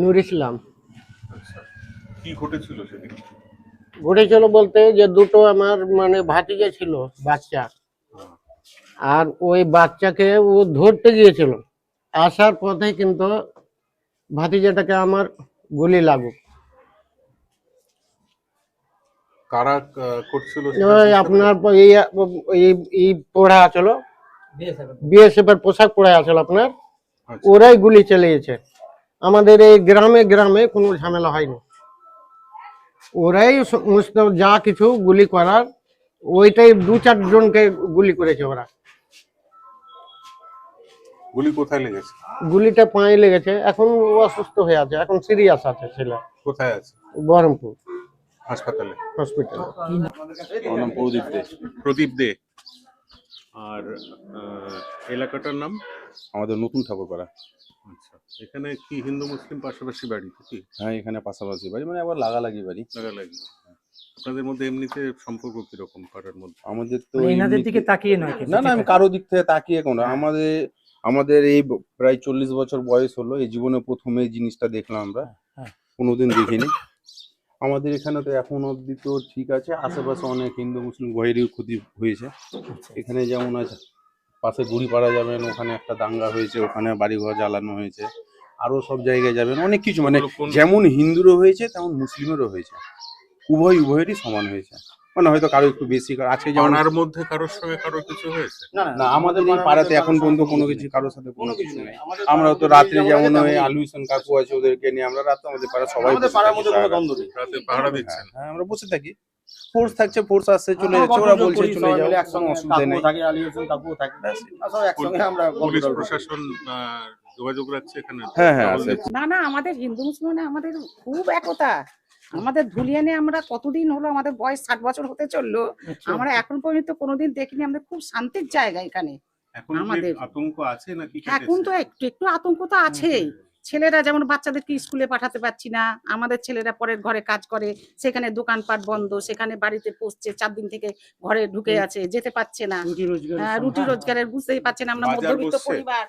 নূর ইসলাম। কি ঘটেছিল সেদিন? ঘটেছিল বলতে যে দুটো আমার মানে ভাতিজা ছিল বাচ্চা। আর ওই বাচ্চাকে ও ধরতে গিয়েছিল। আসার পথে কিন্তু ভাতিজাটাকে আমার গুলি লাগুক। কারা করছিল আপনার এই পড়া আছিল। বিএসএফ এর পোশাক পরে আছিল আপনার। আচ্ছা। ওরাই গুলি চালিয়েছে। আমাদের এই গ্রামে গ্রামে কোনো ঝামেলা হয়নি। ওরাই সমস্ত যা কিছু গুলি করার ওইটাই দু চার জনকে গুলি করেছে ওরা। গুলি কোথায় লেগেছে? গুলিটা পায়ে লেগেছে। এখন অসুস্থ হয়ে আছে। এখন সিরিয়াস আছে ছেলে। কোথায় আছে? বহরমপুর। হাসপাতালে। হসপিটালে। আমার নাম প্রদীপ দে। প্রদীপ দে। আর আহ, এলাকাটার নাম? আমাদের নতুন ঠাকুরপাড়া। আচ্ছা এখানে কি হিন্দু মুসলিম পাশাপাশি বাড়ি কি হ্যাঁ এখানে পাশাপাশি বাড়ি মানে আবার লাগালাগি বাড়ি। লাগালাগি। আপনাদের মধ্যে এমনিতে সম্পর্ক কীরকম পাড়ার মধ্যে? আমাদের তো মানে এনাদের দিকে তাকিয়ে নয় না না ঠিক আমি কারও দিক থেকে তাকিয়ে কোনো আমাদের আমাদের এই প্রায় চল্লিশ বছর বয়স হলো এই জীবনে প্রথমে এই জিনিসটা দেখলাম আমরা। হ্যাঁ। কোনোদিন দেখিনি। আমাদের এখানে তো এখন অব্দি তো ঠিক আছে। আশেপাশে অনেক হিন্দু মুসলিম গহেরির ক্ষতি হয়েছে। এখানে যেমন আছে পাশে গুড়িপাড়া যাবেন ওখানে একটা দাঙ্গা হয়েছে ওখানে বাড়িঘর জ্বালানো হয়েছে আরও সব জায়গায় যাবেন অনেক কিছু। মানে যেমন হিন্দুরও হয়েছে তেমন মুসলিমেরও হয়েছে। উভয় উভয়েরই সমান হয়েছে। মানে হয়তো কারও একটু বেশি কারও আজকে যেমন পাড়ার মধ্যে কারোর সঙ্গে কারও কিছু হয়েছে? না আমাদের এই পাড়াতে এখন পর্যন্ত কোনো কিছু কারোর সাথে কোনো কিছু নেই। আমরা তো রাত্রে যেমন ওই আলু হোসেন কাকু আছে ওদেরকে নিয়ে আমরা রাতে আমাদের পাড়া সবাই আমাদের পাড়ার মধ্যে কোনো দ্বন্দ্ব নেই। রাতে পাহারা দিচ্ছেন। হ্যাঁ আমরা বসে থাকি। ফোর্স থাকছে ফোর্স আসছে চলে যাচ্ছে ওরা বলছে চলে যাও একসঙ্গে অসুবিধা নেই। থাকে, আলী হোসেন কাকুও থাকে। আর সব একসঙ্গে আমরা পুলিশ প্রশাসন যোগাযোগ রাখছে এখানে? হ্যাঁ, হ্যাঁ। না না আমাদের হিন্দু মুসলমানে আমাদের খুব একতা। আমাদের ধুলিয়ানে আমরা কতদিন হলো আমাদের বয়স ষাট বছর হতে চলল। আচ্ছা। আমরা এখন পর্যন্ত কোনোদিন দেখিনি আমাদের খুব শান্তির জায়গা এখানে। আমাদের- আতঙ্ক আছে নাকি এখন তো একটু একটু আতঙ্ক তো আছেই। ছেলেরা যেমন বাচ্চাদেরকে স্কুলে পাঠাতে পারছি না আমাদের ছেলেরা পরের ঘরে কাজ করে সেখানে দোকানপাট বন্ধ সেখানে বাড়িতে পৌঁছছে চার দিন থেকে ঘরে ঢুকে আছে যেতে পারছে না। রুটি রোজগার হ্যাঁ, রোজগারের বুঝতেই পারছেন আমরা বাজার মধ্যবিত্ত পরিবার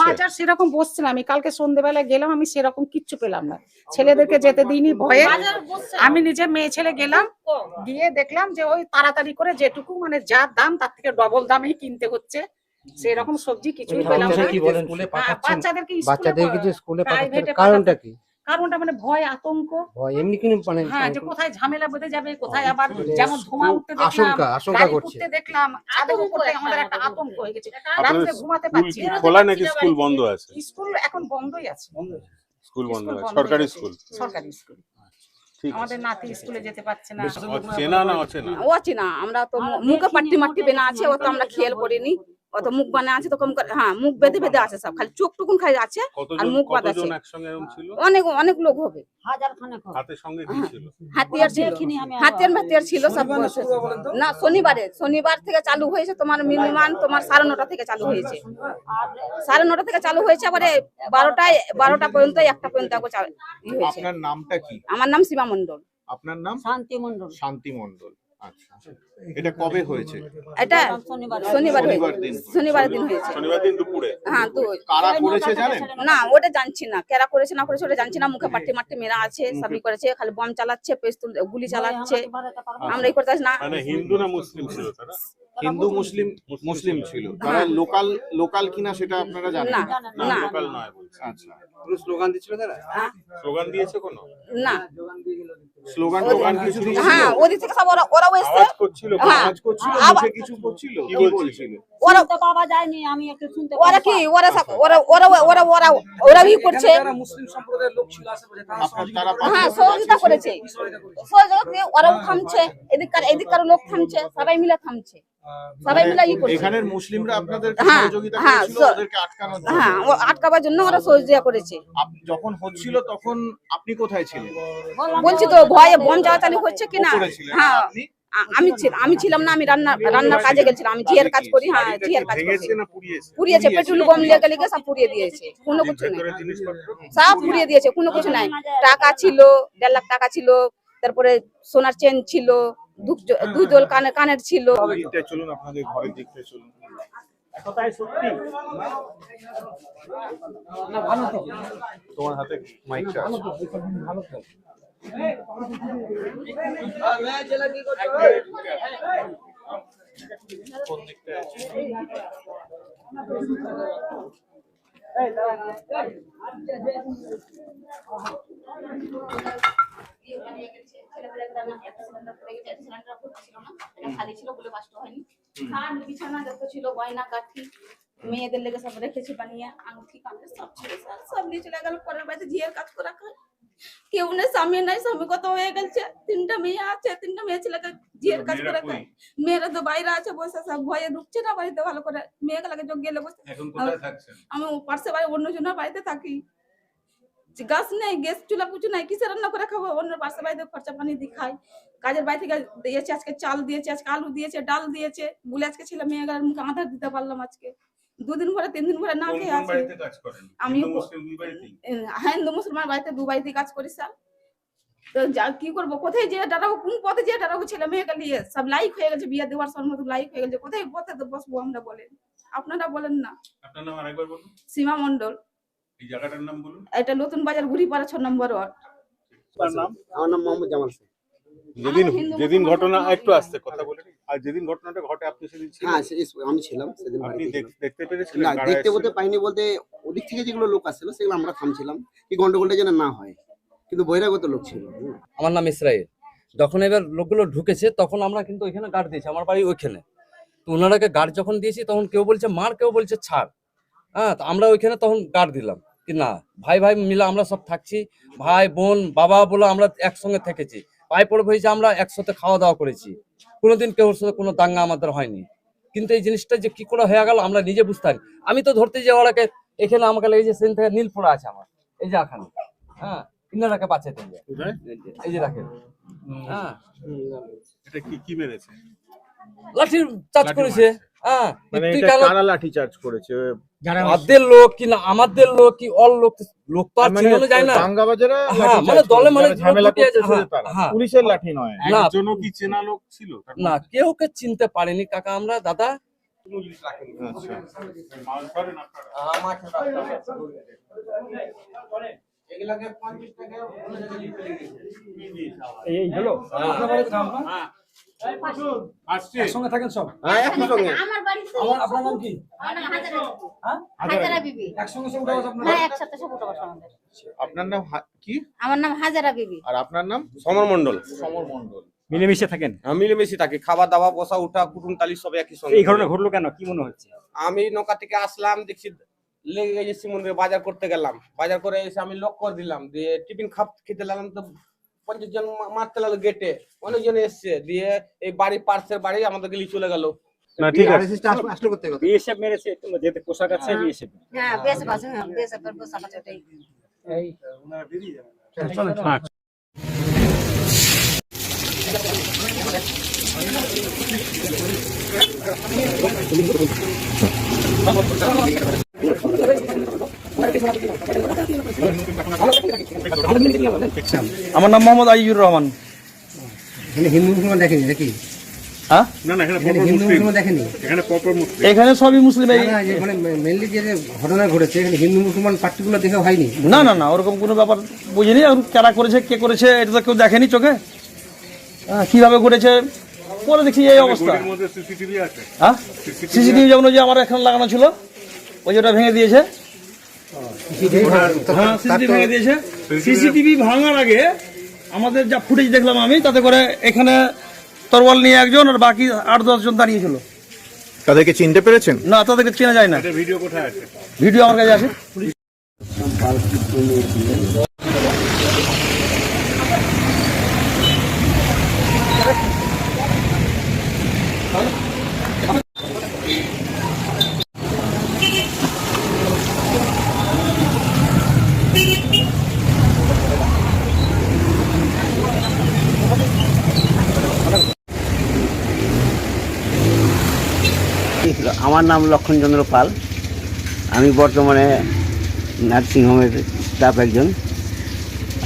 বাজার সেরকম বসছে না আমি কালকে সন্ধ্যেবেলায় গেলাম আমি সেরকম কিচ্ছু পেলাম না। ছেলেদেরকে যেতে দিইনি ভয়ে আমি নিজে মেয়ে ছেলে গেলাম গিয়ে দেখলাম যে ওই তাড়াতাড়ি করে যেটুকু মানে যা দাম তার থেকে ডবল দামেই কিনতে হচ্ছে। সেরকম সবজি কিছুই পেলাম না। কি বলেন? হ্যাঁ, বাচ্চাদেরকে বাচ্চাদেরকে স্কুলে পাঠাচ্ছে কারণটা কি? কারণটা মানে ভয় আতঙ্ক। ভয় এমনি কিন্তু মানে হ্যাঁ যে কোথায় ঝামেলা বেঁধে যাবে কোথায় আবার যেমন ধোঁয়া উঠতে দেখলাম আশঙ্কা আশঙ্কা করছে। দেখলাম উপরে আমাদের একটা আতঙ্ক। হয়ে গেছে। ঘুমাতে পারছি না। খোলা নাকি স্কুল বন্ধ আছে? স্কুল এখন বন্ধই আছে। স্কুল বন্ধ স্কুল আছে বন্ধ সরকারি স্কুল। সরকারি স্কুল। আমাদের নাতি স্কুলে যেতে পারছে না। চেনা না অচেনা? ও আছে না আমরা তো মুখে পাট্টি মাট্টি বেনা আছে ও তো আমরা খেয়াল করিনি। অত মুখ বানা আছে তো কম করে- হ্যাঁ মুখ বেঁধে বেঁধে আছে সব খালি চোখ টুকুন খাই আছে কতজন মুখ বাঁধা আছে। একসঙ্গে এরকম ছিল? অনেক অনেক লোক হবে। হাতে সঙ্গে হাতিয়ার ছিল। হাতিয়ার হাতিয়ার ছিল সব। না শনিবারে। শনিবার থেকে চালু হয়েছে তোমার মিনিমাম তোমার সাড়ে নটা থেকে চালু হয়েছে। সাড়ে নটা থেকে চালু হয়েছে আবার বারোটায় বারোটা পর্যন্ত একটা পর্যন্ত একবার চালু- হয়েছে। আপনার নামটা কি? আমার নাম সীমা মন্ডল আপনার নাম? শান্তি মন্ডল শান্তি মণ্ডল। আচ্ছা। এটা কবে হয়েছে? এটা শনিবার। শনিবার দিন। শনিবার দিন হয়েছে। শনিবার দিন দুপুরে? হ্যাঁ তো কারা করেছে জানেন? না ওটা জানছি না। কেরা করেছে না করেছে ওটা জানছি না। মুখে পাট্টি মাট্টি মেরা আছে সবই করেছে খালি বম চালাচ্ছে পেস্তুল গুলি চালাচ্ছে। আমরা এই করতে না। মানে হিন্দু না মুসলিম ছিল তারা? হিন্দু মুসলিম। মুসলিম ছিল। তারা লোকাল লোকাল কিনা সেটা আপনারা জানেন না? না লোকাল নয় বলছে। আচ্ছা। স্লোগান দিচ্ছিল তারা? স্লোগান দিয়েছে কোনো? না। স্লোগান টোগান কিছু হ্যাঁ ওদের থেকে সব ওরা ওরাও এসছে। আওয়াজ করছিল হ্যাঁ। কাজ করছিল আবার- মুখে কিছু করছিল কি কি বলছিল? ওরা তো বাবা যায়নি আমি একটু শুনতে ওরা কি? ওরা ওরা ওরা ওরা ওরা ওরা ই করছে। মুসলিম সম্প্রদায়ের লোক ছিল আশেপাশে তারা হ্যাঁ সহযোগিতা করেছে। সহযোগিতা করে ওরাও থামছে এদিককার এদিককার লোক থামছে সবাই মিলে থামছে। সবাই মিলে ই করছে। এখানের মুসলিমরা আপনাদের হ্যাঁ, সহযোগিতা হ্যাঁ, করেছিল ওদেরকে আটকানোর হ্যাঁ জন্য আটকাবার জন্য ওরা সহযোগিতা করেছে। যখন হচ্ছিল তখন আপনি কোথায় ছিলেন? বলছি তো ভয়ে বম চালাচালি হচ্ছে কিনা হ্যাঁ আপনি? আমি আমি ছিলাম না আমি রান্না রান্নার কাজে গেছিলাম আমি ঝিয়ের কাজ করি হ্যাঁ ঝিয়ের কাজ করি। পুড়িয়েছে? পেট্রোল বম লেগে লেগে সব পুড়িয়ে দিয়েছে কোনো কিছু নেই। সব পুড়িয়ে দিয়েছে কোনো কিছু নাই। টাকা ছিল দেড় লাখ টাকা ছিল তারপরে সোনার চেন ছিল দু- দুই দোল কানে কানের ছিল। দিকটায় চলুন আপনাদের ঘরের দিকটায় চলুন। তোমার হাতে মাইকটা আছে কোন দিকটায় আছে? খালি ছিল বলে কষ্ট হয়নি। খাট বিছানা যত ছিল গয়না কাঠি মেয়েদের লেগে সব রেখেছি বানিয়ে আংটি কামড়ে সব ছিল সব নিয়ে চলে গেল পরের বাড়িতে ঝিয়ের কাজ করে কেউ নেই স্বামী নাই স্বামী কত হয়ে গেছে তিনটা মেয়ে আছে তিনটা মেয়ে ছেলেকে ঝিয়ের কাজ করে খায় মেয়েরা তো বাইরে আছে বসে সব ভয়ে ঢুকছে না বাড়িতে ভালো করে। মেয়েকে লাগে যোগ গেলে বসে। আমি পার্শ্বে বাড়ি অন্য জনের বাড়িতে থাকি। গাছ নেই গ্যাস চুলা পুচু নাই কিসে রান্না করে খাব? অন্য পার্শ্বে বাড়িতে খরচা পানি দিয়ে খাই। কাজের বাড়ি থেকে দিয়েছে আজকে চাল দিয়েছে আজকে আলু দিয়েছে ডাল দিয়েছে। বলে আজকে ছেলে মেয়ে গেলার মুখে আধার দিতে পারলাম আজকে। দুদিন ভরে তিন দিন ভরে না খেয়ে আছে। আমি হ্যাঁ হিন্দু মুসলমান বাড়িতে দু বাড়িতে কাজ করি স্যার। তো যা কি করব? কোথায় যে দাঁড়াবো? কোন পথে যে দাঁড়াবো? ছেলে মেয়েকে নিয়ে সব লাইক হয়ে গেছে বিয়ে দেওয়ার সময় মতো লাইক হয়ে গেছে। কোথায় পথে তো বসবো আমরা বলেন? আপনারা বলেন না। আপনার নাম আরেকবার বলুন। সীমা মন্ডল এই জায়গাটার নাম বলুন। এটা নতুন বাজার ঘুরিপাড়া ছ নম্বর ওয়ার্ড। আমার নাম মোহাম্মদ জামাল শেখ যেদিন যেদিন ঘটনা একটু আসতে কথা বলে। আর যেদিন ঘটনাটা ঘটে আপনি সেদিন ছিলেন? হ্যাঁ আমি ছিলাম সেদিন আপনি। দেখতে পেরেছিলেন না দেখতে বলতে পাইনি বলতে ওদিক থেকে যেগুলো লোক আসছিল সেগুলো আমরা থামছিলাম কি গন্ডগোলটা যেন না হয়। কিন্তু বহিরাগত লোক ছিল। আমার নাম ইসরায়েল। যখন এবার লোকগুলো ঢুকেছে তখন আমরা কিন্তু ওইখানে গার্ড দিয়েছি আমার বাড়ি ওইখানে। তো ওনারাকে গার্ড যখন দিয়েছি তখন কেউ বলছে মার কেউ বলছে ছাড়। হ্যাঁ তো আমরা ওইখানে তখন গার্ড দিলাম। কি না? ভাই ভাই মিলে আমরা সব থাকছি। ভাই বোন বাবা বলে আমরা একসঙ্গে থেকেছি। ভাই পড়ে হয়েছে আমরা একসাথে খাওয়া দাওয়া করেছি। কোনোদিন কেউ সাথে কোনো দাঙ্গা আমাদের হয়নি। কিন্তু এই জিনিসটা যে কি করে হয়ে গেল আমরা নিজে বুঝতে পারি আমি তো ধরতে যে ওরাকে এখানে আমাকে লেগেছে সেদিন থেকে নীল পড়া আছে আমার। এই যে এখানে। হ্যাঁ ইনারাকে বাঁচাতে এই যে রাখেন হ্যাঁ। এটা কি কি মেরেছে? চার্জ করেছে। হ্যাঁ মানে লাঠি চার্জ করেছে? আমাদের লোক কি না আমাদের লোক কি অল লোক লোক তো আর চিনানো যায় না। দাঙ্গাবাজেরা হ্যাঁ, মানে দলে মানে ঝামেলা লোক উঠে করতেছে তারা। পুলিশের লাঠি নয়। না। কি চেনা লোক ছিল? না কেউ কে চিনতে পারেনি কাকা আমরা দাদা? আচ্ছা। মাছ ধরেন আপনারা এই হলো একসঙ্গে থাকেন সব? হ্যাঁ একই আমার বাড়িতে আমার আপনার নাম কি? হ্যাঁ? হাজারা বিবি। একসঙ্গে সব উঠে আপনার হ্যাঁ একসাথে সব উঠে বসা আমাদের। আপনার নাম কি? আমার নাম হাজারা বিবি। আর আপনার নাম? সমর মন্ডল সমর মন্ডল মিলেমিশে থাকেন? আমি মিলেমিশে থাকি। খাওয়া দাওয়া বসা উঠা কুটুম তালি সব একই সঙ্গে। এই ঘটনা ঘটলো কেন? কি মনে হচ্ছে? আমি নৌকা থেকে আসলাম দেখছি লেগে গেছি মন্দিরে বাজার করতে গেলাম। বাজার করে এসে আমি লক করে দিলাম দিয়ে টিফিন খাপ খেতে লাগলাম তো পঞ্চাশ জন মারতে লাগল গেটে অনেকজন এসছে। দিয়ে এই বাড়ি পার্সের বাড়ি আমাদের গেলি চলে গেল। না ঠিক আছে। আসলে- আসলে করতে হবে বিএসএফ মেরেছে যেতে পোশাক আছে বিএসএফ হ্যাঁ হ্যাঁ আছে ওটাই হিন্দু মুসলমান দেখেনি নাকি হ্যাঁ না না এখানে এখানে প্রপার হিন্দু মুসলিম মুসলমান দেখেনি এখানে প্রপার মুসলিম। এখানে সবই মুসলিম এই না, না, এখানে মেনলি যে যে ঘটনা ঘটেছে এখানে হিন্দু মুসলমান পার্টিকুলার দেখে হয়নি? না না না ওরকম কোনো ব্যাপার বুঝিনি। আর কারা করেছে কে করেছে এটা তো কেউ দেখেনি চোখে? হ্যাঁ, কীভাবে ঘটেছে? পরে দেখছি এই অবস্থা। সিসিটিভি আছে? হ্যাঁ? যেমন ওই যে আমার এখানে লাগানো ছিল ওই যেটা ভেঙে দিয়েছে। হ্যাঁ সিসিটিভি দিয়েছে। সিসিটিভি ভাঙার আগে আমাদের যা ফুটেজ দেখলাম আমি তাতে করে এখানে তরোয়াল নিয়ে একজন আর বাকি আট দশ জন দাঁড়িয়েছিল। তাদেরকে চিনতে পেরেছেন? না তাদেরকে চেনা যায় না। ভিডিও কোথায় আছে? ভিডিও আমার কাছে আছে আমার নাম লক্ষণচন্দ্র পাল। আমি বর্তমানে নার্সিংহোমের স্টাফ একজন।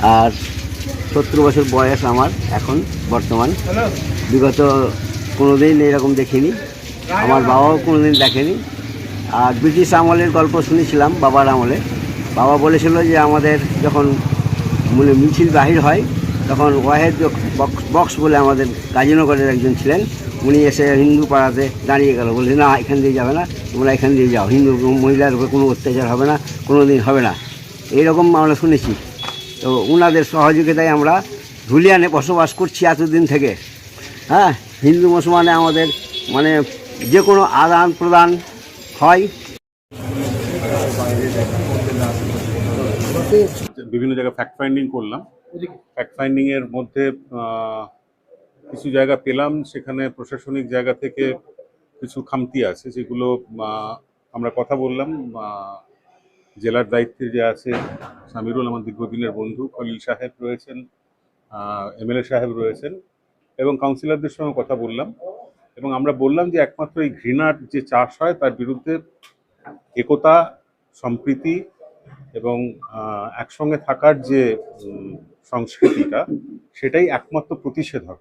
আর সত্তর বছর বয়স আমার এখন বর্তমান। বিগত কোনোদিন এরকম দেখিনি। আমার বাবাও কোনো দিন দেখেনি। আর ব্রিটিশ আমলের গল্প শুনেছিলাম বাবার আমলে। বাবা বলেছিল যে আমাদের যখন মানে মিছিল বাহির হয়, তখন ওয়াহেদ বক্স- বলে আমাদের গাজীনগরের একজন ছিলেন। উনি এসে হিন্দু পাড়াতে দাঁড়িয়ে গেল। বলছে না, এখান দিয়ে যাবে না। তোমরা এখান দিয়ে যাও। হিন্দু মহিলার উপর কোনো অত্যাচার হবে না কোনো দিন হবে না। এইরকম আমরা শুনেছি। তো ওনাদের সহযোগিতায় আমরা ধুলিয়ানে বসবাস করছি এতদিন থেকে। হ্যাঁ হিন্দু মুসলমানে আমাদের মানে যে কোনো আদান প্রদান হয়। বিভিন্ন জায়গায় ফ্যাক্ট ফাইন্ডিং করলাম। ফ্যাক্ট ফাইন্ডিং এর মধ্যে কিছু জায়গা পেলাম, সেখানে প্রশাসনিক জায়গা থেকে কিছু খামতি আছে, যেগুলো আমরা কথা বললাম জেলার দায়িত্বে যে আছে সামিরুল আমার দীর্ঘদিনের বন্ধু, খলিল সাহেব রয়েছেন এমএলএ সাহেব রয়েছেন, এবং কাউন্সিলরদের সঙ্গে কথা বললাম, এবং আমরা বললাম যে একমাত্র এই ঘৃণার যে চাষ হয়, তার বিরুদ্ধে একতা, সম্প্রীতি এবং একসঙ্গে থাকার যে সংস্কৃতিটা সেটাই একমাত্র প্রতিষেধক।